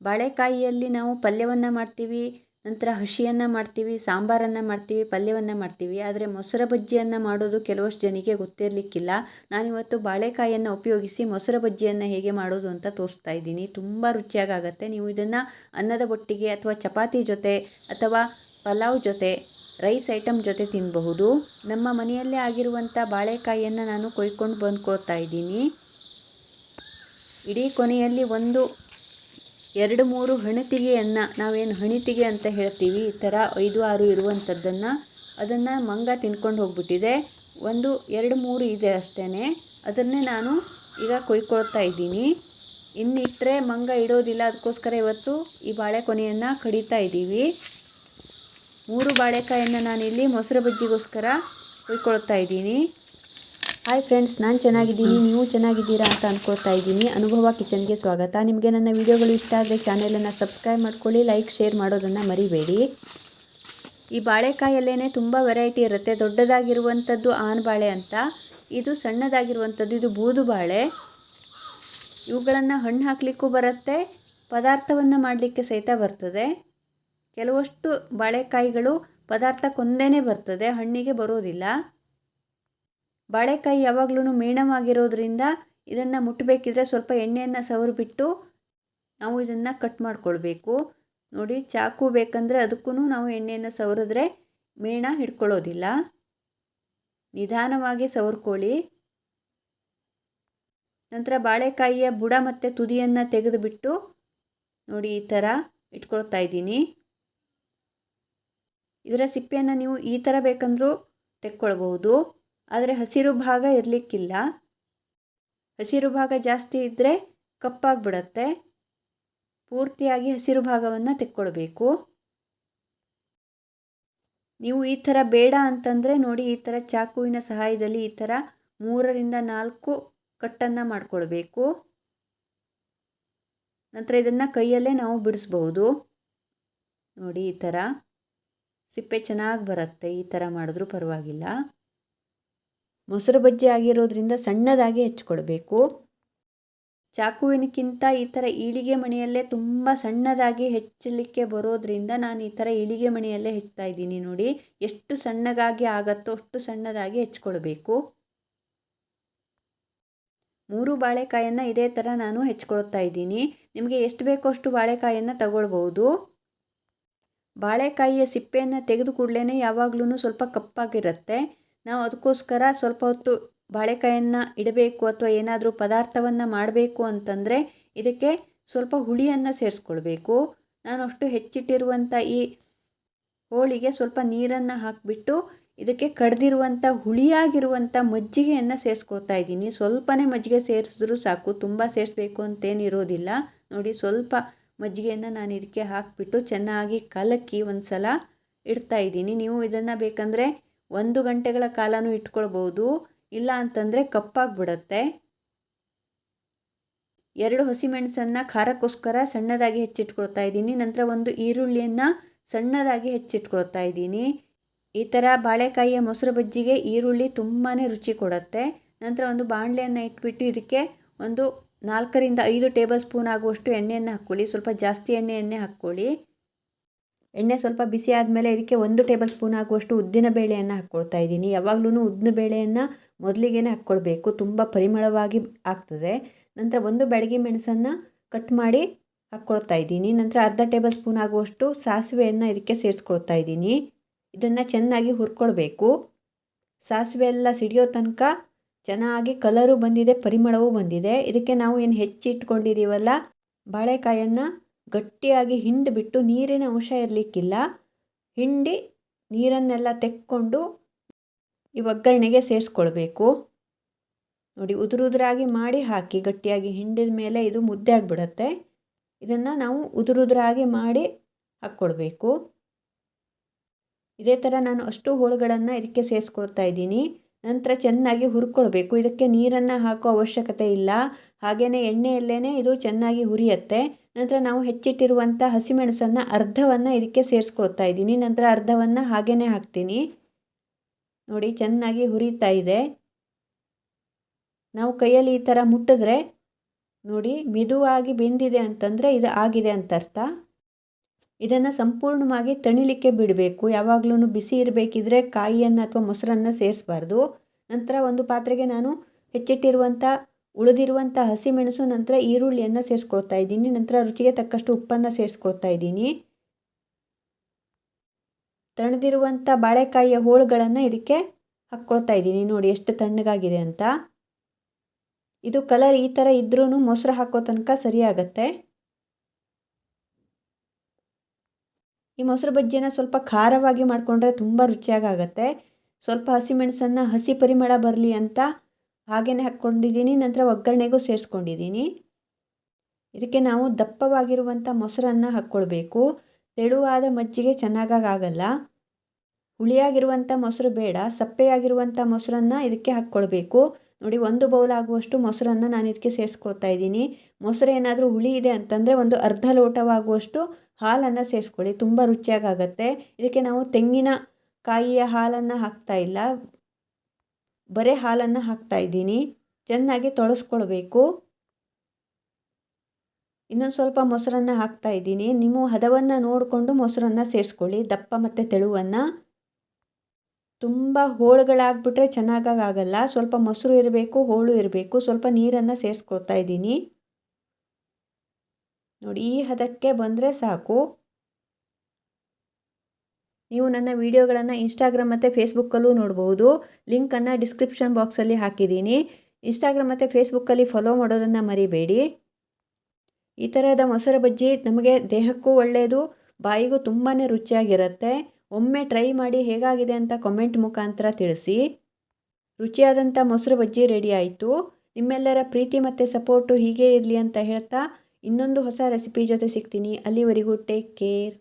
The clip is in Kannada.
ಬಾಳೆಕಾಯಿಯಲ್ಲಿ ನಾವು ಪಲ್ಯವನ್ನು ಮಾಡ್ತೀವಿ, ನಂತರ ಹಸಿಯನ್ನು ಮಾಡ್ತೀವಿ, ಸಾಂಬಾರನ್ನು ಮಾಡ್ತೀವಿ, ಪಲ್ಯವನ್ನು ಮಾಡ್ತೀವಿ. ಆದರೆ ಮೊಸರು ಬಜ್ಜಿಯನ್ನು ಮಾಡೋದು ಕೆಲವಷ್ಟು ಜನಕ್ಕೆ ಗೊತ್ತಿರಲಿಕ್ಕಿಲ್ಲ. ನಾನಿವತ್ತು ಬಾಳೆಕಾಯಿಯನ್ನು ಉಪಯೋಗಿಸಿ ಮೊಸರು ಬಜ್ಜಿಯನ್ನು ಹೇಗೆ ಮಾಡೋದು ಅಂತ ತೋರಿಸ್ತಾ ಇದ್ದೀನಿ. ತುಂಬ ರುಚಿಯಾಗತ್ತೆ ನೀವು ಇದನ್ನು ಅನ್ನದ ಬೊಟ್ಟಿಗೆ ಅಥವಾ ಚಪಾತಿ ಜೊತೆ ಅಥವಾ ಪಲಾವ್ ಜೊತೆ, ರೈಸ್ ಐಟಮ್ ಜೊತೆ ತಿನ್ನಬಹುದು ನಮ್ಮ ಮನೆಯಲ್ಲೇ ಆಗಿರುವಂಥ ಬಾಳೆಕಾಯಿಯನ್ನು ನಾನು ಕೊಯ್ಕೊಂಡು ಬಂದ್ಕೊಳ್ತಾ ಇದ್ದೀನಿ. ಇಡೀ ಕೊನೆಯಲ್ಲಿ ಒಂದು ಎರಡು ಮೂರು ಹಣತಿಗೆಯನ್ನು ನಾವೇನು ಹಣಿತಿಗೆ ಅಂತ ಹೇಳ್ತೀವಿ, ಈ ಥರ ಐದು ಆರು ಇರುವಂಥದ್ದನ್ನು ಅದನ್ನು ಮಂಗ ತಿನ್ಕೊಂಡು ಹೋಗ್ಬಿಟ್ಟಿದೆ. ಒಂದು, ಎರಡು ಮೂರು ಇದೆ ಅಷ್ಟೇ ಅದನ್ನೇ ನಾನು ಈಗ ಕೊಯ್ಕೊಳ್ತಾ ಇದ್ದೀನಿ. ಇನ್ನಿಟ್ಟರೆ ಮಂಗ ಇಡೋದಿಲ್ಲ, ಅದಕ್ಕೋಸ್ಕರ ಇವತ್ತು ಈ ಬಾಳೆಕೊನೆಯನ್ನು ಕಡಿತಾ ಇದ್ದೀವಿ. ಮೂರು ಬಾಳೆಕಾಯನ್ನು ನಾನಿಲ್ಲಿ ಮೊಸರು ಬಜ್ಜಿಗೋಸ್ಕರ ಕೊಯ್ಕೊಳ್ತಾ ಇದ್ದೀನಿ. ಹಾಯ್ ಫ್ರೆಂಡ್ಸ್ ನಾನು ಚೆನ್ನಾಗಿದ್ದೀನಿ ನೀವು ಚೆನ್ನಾಗಿದ್ದೀರಾ ಅಂತ ಅಂದ್ಕೊಳ್ತಾ ಇದ್ದೀನಿ. ಅನುಭವ ಕಿಚನ್ಗೆ ಸ್ವಾಗತ. ನಿಮಗೆ ನನ್ನ ವಿಡಿಯೋಗಳು ಇಷ್ಟ ಆದರೆ ಚಾನೆಲನ್ನು ಸಬ್ಸ್ಕ್ರೈಬ್ ಮಾಡ್ಕೊಳ್ಳಿ ಲೈಕ್ ಶೇರ್ ಮಾಡೋದನ್ನು ಮರಿಬೇಡಿ. ಈ ಬಾಳೆಕಾಯಲ್ಲೇ ತುಂಬ ವೆರೈಟಿ ಇರುತ್ತೆ. ದೊಡ್ಡದಾಗಿರುವಂಥದ್ದು ಆನ್ ಬಾಳೆ ಅಂತ ಇದು ಸಣ್ಣದಾಗಿರುವಂಥದ್ದು ಇದು ಬೂದು ಬಾಳೆ. ಇವುಗಳನ್ನು ಹಣ್ಣು ಹಾಕಲಿಕ್ಕೂ ಬರುತ್ತೆ ಪದಾರ್ಥವನ್ನು ಮಾಡಲಿಕ್ಕೆ ಸಹಿತ ಬರ್ತದೆ. ಕೆಲವಷ್ಟು ಬಾಳೆಕಾಯಿಗಳು ಪದಾರ್ಥಕ್ಕೊಂದೇ ಬರ್ತದೆ ಹಣ್ಣಿಗೆ ಬರೋದಿಲ್ಲ. ಬಾಳೆಕಾಯಿ ಯಾವಾಗಲೂ ಮೇಣವಾಗಿರೋದ್ರಿಂದ ಇದನ್ನು ಮುಟ್ಟಬೇಕಿದ್ರೆ ಸ್ವಲ್ಪ ಎಣ್ಣೆಯನ್ನು ಸವರಿಬಿಟ್ಟು ನಾವು ಇದನ್ನು ಕಟ್ ಮಾಡ್ಕೊಳ್ಬೇಕು. ನೋಡಿ ಚಾಕು ಬೇಕಂದರೆ ಅದಕ್ಕೂ ನಾವು ಎಣ್ಣೆಯನ್ನು ಸವರಿದ್ರೆ ಮೇಣ ಹಿಡ್ಕೊಳ್ಳೋದಿಲ್ಲ. ನಿಧಾನವಾಗಿ ಸವರ್ಕೊಳ್ಳಿ. ನಂತರ ಬಾಳೆಕಾಯಿಯ ಬುಡ ಮತ್ತು ತುದಿಯನ್ನು ತೆಗೆದುಬಿಟ್ಟು ನೋಡಿ ಈ ಥರ ಇಟ್ಕೊಳ್ತಾ ಇದ್ದೀನಿ. ಇದರ ಸಿಪ್ಪೆಯನ್ನು ನೀವು ಈ ಥರ ಬೇಕಂದರೂ ತೆಕ್ಕೊಳ್ಬಹುದು. ಆದರೆ ಹಸಿರು ಭಾಗ ಇರಲಿಕ್ಕಿಲ್ಲ. ಹಸಿರು ಭಾಗ ಜಾಸ್ತಿ ಇದ್ದರೆ ಕಪ್ಪಾಗಿಬಿಡತ್ತೆ. ಪೂರ್ತಿಯಾಗಿ ಹಸಿರು ಭಾಗವನ್ನು ತೆಕ್ಕೊಳ್ಬೇಕು. ನೀವು ಈ ಥರ ಬೇಡ ಅಂತಂದರೆ ನೋಡಿ ಈ ಥರ ಚಾಕುವಿನ ಸಹಾಯದಲ್ಲಿ ಈ ಥರ ಮೂರರಿಂದ ನಾಲ್ಕು ಕಟ್ಟನ್ನು ಮಾಡಿಕೊಳ್ಬೇಕು. ನಂತರ ಇದನ್ನು ಕೈಯಲ್ಲೇ ನಾವು ಬಿಡಿಸ್ಬಹುದು. ನೋಡಿ ಈ ಥರ. ಸಿಪ್ಪೆ ಚೆನ್ನಾಗಿ ಬರುತ್ತೆ. ಈ ಥರ ಮಾಡಿದ್ರೂ ಪರವಾಗಿಲ್ಲ. ಮೊಸರು ಬಜ್ಜಿ ಆಗಿರೋದ್ರಿಂದ ಸಣ್ಣದಾಗಿ ಹೆಚ್ಕೊಳ್ಬೇಕು ಚಾಕುವಿನಕ್ಕಿಂತ ಈ ಥರ ಈಳಿಗೆ ಮಣಿಯಲ್ಲೇ ತುಂಬ ಸಣ್ಣದಾಗಿ ಹೆಚ್ಚಲಿಕ್ಕೆ ಬರೋದ್ರಿಂದ ನಾನು ಈ ಥರ ಈಳಿಗೆ ಮಣಿಯಲ್ಲೇ ಹೆಚ್ಚ್ತಾ ಇದ್ದೀನಿ ನೋಡಿ. ಎಷ್ಟು ಸಣ್ಣಗಾಗಿ ಆಗತ್ತೋ ಅಷ್ಟು ಸಣ್ಣದಾಗಿ ಹೆಚ್ಕೊಳ್ಬೇಕು. ಮೂರು ಬಾಳೆಕಾಯನ್ನು ಇದೇ ಥರ ನಾನು ಹೆಚ್ಕೊಳ್ತಾ ಇದ್ದೀನಿ. ನಿಮಗೆ ಎಷ್ಟು ಬೇಕೋ ಅಷ್ಟು ಬಾಳೆಕಾಯನ್ನು ತಗೊಳ್ಬೋದು ಬಾಳೆಕಾಯಿಯ ಸಿಪ್ಪೆಯನ್ನು ತೆಗೆದು ಕೂಡಲೇ ಯಾವಾಗಲೂ ಸ್ವಲ್ಪ ಕಪ್ಪಾಗಿರುತ್ತೆ. ನಾವು ಅದಕ್ಕೋಸ್ಕರ ಸ್ವಲ್ಪ ಹೊತ್ತು ಬಾಳೆಕಾಯನ್ನು ಇಡಬೇಕು ಅಥವಾ ಏನಾದರೂ ಪದಾರ್ಥವನ್ನು ಮಾಡಬೇಕು ಅಂತಂದರೆ ಇದಕ್ಕೆ ಸ್ವಲ್ಪ ಹುಳಿಯನ್ನು ಸೇರಿಸ್ಕೊಳ್ಬೇಕು. ನಾನು ಅಷ್ಟು ಹೆಚ್ಚಿಟ್ಟಿರುವಂಥ ಈ ಹೋಳಿಗೆ ಸ್ವಲ್ಪ ನೀರನ್ನು ಹಾಕಿಬಿಟ್ಟು ಇದಕ್ಕೆ ಕಡ್ದಿರುವಂಥ ಹುಳಿಯಾಗಿರುವಂಥ ಮಜ್ಜಿಗೆಯನ್ನು ಸೇರಿಸ್ಕೊಳ್ತಾ ಇದ್ದೀನಿ. ಸ್ವಲ್ಪನೇ ಮಜ್ಜಿಗೆ ಸೇರಿಸಿದ್ರೂ ಸಾಕು, ತುಂಬ ಸೇರಿಸ್ಬೇಕು ಅಂತೇನಿರೋದಿಲ್ಲ ನೋಡಿ ಸ್ವಲ್ಪ ಮಜ್ಜಿಗೆಯನ್ನು ನಾನು ಇದಕ್ಕೆ ಹಾಕಿಬಿಟ್ಟು ಚೆನ್ನಾಗಿ ಕಲಕಿ ಒಂದು ಸಲ ಇಡ್ತಾ ಇದ್ದೀನಿ. ನೀವು ಇದನ್ನು ಬೇಕಂದರೆ ಒಂದು ಗಂಟೆಗಳ ಕಾಲನೂ ಇಟ್ಕೊಳ್ಬೋದು. ಇಲ್ಲ ಅಂತಂದರೆ ಕಪ್ಪಾಗಿಬಿಡತ್ತೆ. ಎರಡು ಹಸಿಮೆಣಸನ್ನು ಖಾರಕ್ಕೋಸ್ಕರ ಸಣ್ಣದಾಗಿ ಹೆಚ್ಚಿಟ್ಕೊಳ್ತಾ ಇದ್ದೀನಿ. ನಂತರ ಒಂದು ಈರುಳ್ಳಿಯನ್ನು ಸಣ್ಣದಾಗಿ ಹೆಚ್ಚಿಟ್ಕೊಳ್ತಾ ಇದ್ದೀನಿ. ಈ ಥರ ಬಾಳೆಕಾಯಿಯ ಮೊಸರು ಬಜ್ಜಿಗೆ ಈರುಳ್ಳಿ ತುಂಬಾ ರುಚಿ ಕೊಡುತ್ತೆ. ನಂತರ ಒಂದು ಬಾಣಲೆಯನ್ನು ಇಟ್ಬಿಟ್ಟು ಇದಕ್ಕೆ ಒಂದು ನಾಲ್ಕರಿಂದ ಐದು ಟೇಬಲ್ ಸ್ಪೂನ್ ಆಗುವಷ್ಟು ಎಣ್ಣೆಯನ್ನು ಹಾಕ್ಕೊಳ್ಳಿ. ಸ್ವಲ್ಪ ಜಾಸ್ತಿ ಎಣ್ಣೆಯನ್ನೇ ಹಾಕ್ಕೊಳ್ಳಿ. ಎಣ್ಣೆ ಸ್ವಲ್ಪ ಬಿಸಿ ಆದಮೇಲೆ ಇದಕ್ಕೆ ಒಂದು ಟೇಬಲ್ ಸ್ಪೂನ್ ಆಗುವಷ್ಟು ಉದ್ದಿನ ಬೇಳೆಯನ್ನು ಹಾಕ್ಕೊಳ್ತಾ ಇದ್ದೀನಿ. ಯಾವಾಗಲೂ ಉದ್ದಿನ ಬೇಳೆಯನ್ನು ಮೊದಲಿಗೆ ಹಾಕ್ಕೊಳ್ಬೇಕು. ತುಂಬ ಪರಿಮಳವಾಗಿ ಆಗ್ತದೆ. ನಂತರ ಒಂದು ಬೆಳಗ್ಗೆ ಮೆಣಸನ್ನು ಕಟ್ ಮಾಡಿ ಹಾಕ್ಕೊಳ್ತಾ ಇದ್ದೀನಿ. ನಂತರ ಅರ್ಧ ಟೇಬಲ್ ಸ್ಪೂನ್ ಆಗುವಷ್ಟು ಸಾಸಿವೆಯನ್ನು ಇದಕ್ಕೆ ಸೇರಿಸ್ಕೊಳ್ತಾ ಇದ್ದೀನಿ. ಇದನ್ನು ಚೆನ್ನಾಗಿ ಹುರ್ಕೊಳ್ಬೇಕು. ಸಾಸಿವೆ ಎಲ್ಲ ಸಿಡಿಯೋ ತನಕ ಚೆನ್ನಾಗಿ ಕಲರು ಬಂದಿದೆ, ಪರಿಮಳವೂ ಬಂದಿದೆ. ಇದಕ್ಕೆ ನಾವು ಏನು ಹೆಚ್ಚಿಟ್ಕೊಂಡಿದ್ದೀವಲ್ಲ ಬಾಳೆಕಾಯನ್ನು ಗಟ್ಟಿಯಾಗಿ ಹಿಂಡಿ ಬಿಟ್ಟು ನೀರಿನ ಅಂಶ ಇರಲಿಕ್ಕಿಲ್ಲ. ಹಿಂಡಿ ನೀರನ್ನೆಲ್ಲ ತೆಕ್ಕೊಂಡು ಈ ಒಗ್ಗರಣೆಗೆ ಸೇರಿಸ್ಕೊಳ್ಬೇಕು. ನೋಡಿ, ಉದುರುದುರಾಗಿ ಮಾಡಿ ಹಾಕಿ, ಗಟ್ಟಿಯಾಗಿ ಹಿಂಡಿದ ಮೇಲೆ ಇದು ಮುದ್ದೆ ಆಗಿಬಿಡತ್ತೆ. ಇದನ್ನು ನಾವು ಉದುರುದುರಾಗಿ ಮಾಡಿ ಹಾಕ್ಕೊಳ್ಬೇಕು. ಇದೇ ಥರ ನಾನು ಅಷ್ಟು ಹೋಳುಗಳನ್ನು ಇದಕ್ಕೆ ಸೇರಿಸ್ಕೊಳ್ತಾ ಇದ್ದೀನಿ. ನಂತರ ಚೆನ್ನಾಗಿ ಹುರ್ಕೊಳ್ಬೇಕು. ಇದಕ್ಕೆ ನೀರನ್ನು ಹಾಕೋ ಅವಶ್ಯಕತೆ ಇಲ್ಲ. ಹಾಗೆಯೇ ಎಣ್ಣೆಯಲ್ಲೇ ಇದು ಚೆನ್ನಾಗಿ ಹುರಿಯತ್ತೆ. ನಂತರ ನಾವು ಹೆಚ್ಚಿಟ್ಟಿರುವಂಥ ಹಸಿಮೆಣಸನ್ನು ಅರ್ಧವನ್ನು ಇದಕ್ಕೆ ಸೇರಿಸ್ಕೊಳ್ತಾ ಇದ್ದೀನಿ. ನಂತರ ಅರ್ಧವನ್ನು ಹಾಗೇ ಹಾಕ್ತೀನಿ. ನೋಡಿ, ಚೆನ್ನಾಗಿ ಹುರಿತಾ ಇದೆ. ನಾವು ಕೈಯಲ್ಲಿ ಈ ಥರ ಮುಟ್ಟಿದ್ರೆ, ನೋಡಿ, ಮೆದುವಾಗಿ ಬೆಂದಿದೆ ಅಂತಂದರೆ ಇದು ಆಗಿದೆ ಅಂತ ಅರ್ಥ. ಇದನ್ನು ಸಂಪೂರ್ಣವಾಗಿ ತಣಿಲಿಕ್ಕೆ ಬಿಡಬೇಕು. ಯಾವಾಗಲೂ ಬಿಸಿ ಇರಬೇಕಿದ್ರೆ ಕಾಯಿಯನ್ನು ಅಥವಾ ಮೊಸರನ್ನು ಸೇರಿಸ್ಬಾರ್ದು. ನಂತರ ಒಂದು ಪಾತ್ರೆಗೆ ನಾನು ಹೆಚ್ಚಿಟ್ಟಿರುವಂಥ ಉಳಿದಿರುವಂಥ ಹಸಿಮೆಣಸು ನಂತರ ಈರುಳ್ಳಿಯನ್ನು ಸೇರಿಸ್ಕೊಳ್ತಾ ಇದ್ದೀನಿ. ನಂತರ ರುಚಿಗೆ ತಕ್ಕಷ್ಟು ಉಪ್ಪನ್ನು ಸೇರಿಸ್ಕೊಳ್ತಾ ಇದ್ದೀನಿ. ತಣ್ಣದಿರುವಂಥ ಬಾಳೆಕಾಯಿಯ ಹೋಳುಗಳನ್ನು ಇದಕ್ಕೆ ಹಾಕ್ಕೊಳ್ತಾ ಇದ್ದೀನಿ. ನೋಡಿ ಎಷ್ಟು ತಣ್ಣಗಾಗಿದೆ ಅಂತ. ಇದು ಕಲರ್ ಈ ಥರ ಇದ್ರೂ ಮೊಸರು ಹಾಕೋ ತನಕ ಸರಿಯಾಗತ್ತೆ ಈ ಮೊಸರು ಬಜ್ಜಿನ ಸ್ವಲ್ಪ ಖಾರವಾಗಿ ಮಾಡಿಕೊಂಡ್ರೆ ತುಂಬ ರುಚಿಯಾಗತ್ತೆ ಸ್ವಲ್ಪ ಹಸಿಮೆಣಸನ್ನು ಹಸಿ ಪರಿಮಳ ಬರಲಿ ಅಂತ ಹಾಗೆಯೇ ಹಾಕ್ಕೊಂಡಿದ್ದೀನಿ ನಂತರ ಒಗ್ಗರಣೆಗೂ ಸೇರಿಸ್ಕೊಂಡಿದ್ದೀನಿ. ಇದಕ್ಕೆ ನಾವು ದಪ್ಪವಾಗಿರುವಂಥ ಮೊಸರನ್ನು ಹಾಕ್ಕೊಳ್ಬೇಕು. ತೆಳುವಾದ ಮಜ್ಜಿಗೆ ಚೆನ್ನಾಗಾಗಲ್ಲ. ಹುಳಿಯಾಗಿರುವಂಥ ಮೊಸರು ಬೇಡ. ಸಪ್ಪೆಯಾಗಿರುವಂಥ ಮೊಸರನ್ನು ಇದಕ್ಕೆ ಹಾಕ್ಕೊಳ್ಬೇಕು. ನೋಡಿ, ಒಂದು ಬೌಲ್ ಆಗುವಷ್ಟು ಮೊಸರನ್ನು ನಾನು ಇದಕ್ಕೆ ಸೇರಿಸ್ಕೊಳ್ತಾ ಇದ್ದೀನಿ. ಮೊಸರು ಏನಾದರೂ ಹುಳಿ ಇದೆ ಅಂತಂದರೆ ಒಂದು ಅರ್ಧ ಲೋಟವಾಗುವಷ್ಟು ಹಾಲನ್ನು ಸೇರಿಸ್ಕೊಳ್ಳಿ. ತುಂಬ ರುಚಿಯಾಗುತ್ತೆ ಇದಕ್ಕೆ ನಾವು ತೆಂಗಿನ ಕಾಯಿಯ ಹಾಲನ್ನು ಹಾಕ್ತಾ ಇಲ್ಲ. ಬರೀ ಹಾಲನ್ನು ಹಾಕ್ತಾ ಇದ್ದೀನಿ. ಚೆನ್ನಾಗಿ ತೊಳಸ್ಕೊಳ್ಬೇಕು. ಇನ್ನೊಂದು ಸ್ವಲ್ಪ ಮೊಸರನ್ನು ಹಾಕ್ತಾ ಇದ್ದೀನಿ. ನಿಮ್ಮ ಹದವನ್ನು ನೋಡಿಕೊಂಡು ಮೊಸರನ್ನು ಸೇರಿಸ್ಕೊಳ್ಳಿ. ದಪ್ಪ ಮತ್ತು ತೆಳುವನ್ನು. ತುಂಬ ಹೋಳುಗಳಾಗ್ಬಿಟ್ರೆ ಚೆನ್ನಾಗಾಗಲ್ಲ ಸ್ವಲ್ಪ ಮೊಸರು ಇರಬೇಕು, ಹೋಳು ಇರಬೇಕು. ಸ್ವಲ್ಪ ನೀರನ್ನು ಸೇರಿಸ್ಕೊಳ್ತಾ ಇದ್ದೀನಿ. ನೋಡಿ, ಈ ಹದಕ್ಕೆ ಬಂದರೆ ಸಾಕು. ನೀವು ನನ್ನ ವಿಡಿಯೋಗಳನ್ನು ಇನ್ಸ್ಟಾಗ್ರಾಮ್ ಮತ್ತು ಫೇಸ್ಬುಕ್ಕಲ್ಲೂ ನೋಡ್ಬೋದು. ಲಿಂಕನ್ನು ಡಿಸ್ಕ್ರಿಪ್ಷನ್ ಬಾಕ್ಸಲ್ಲಿ ಹಾಕಿದ್ದೀನಿ. ಇನ್ಸ್ಟಾಗ್ರಾಮ್ ಮತ್ತು ಫೇಸ್ಬುಕ್ಕಲ್ಲಿ ಫಾಲೋ ಮಾಡೋದನ್ನು ಮರಿಬೇಡಿ. ಈ ಥರದ ಮೊಸರು ಬಜ್ಜಿ ನಮಗೆ ದೇಹಕ್ಕೂ ಒಳ್ಳೆಯದು ಬಾಯಿಗೂ ತುಂಬಾ ರುಚಿಯಾಗಿರುತ್ತೆ. ಒಮ್ಮೆ ಟ್ರೈ ಮಾಡಿ ಹೇಗಾಗಿದೆ ಅಂತ ಕಾಮೆಂಟ್ ಮುಖಾಂತರ ತಿಳಿಸಿ. ರುಚಿಯಾದಂಥ ಮೊಸರು ಬಜ್ಜಿ ರೆಡಿ ಆಯಿತು. ನಿಮ್ಮೆಲ್ಲರ ಪ್ರೀತಿ ಮತ್ತು ಸಪೋರ್ಟು ಹೀಗೇ ಇರಲಿ ಅಂತ ಹೇಳ್ತಾ ಇನ್ನೊಂದು ಹೊಸ ರೆಸಿಪಿ ಜೊತೆ ಸಿಗ್ತೀನಿ. ಅಲ್ಲಿವರೆಗೂ ಟೇಕ್ ಕೇರ್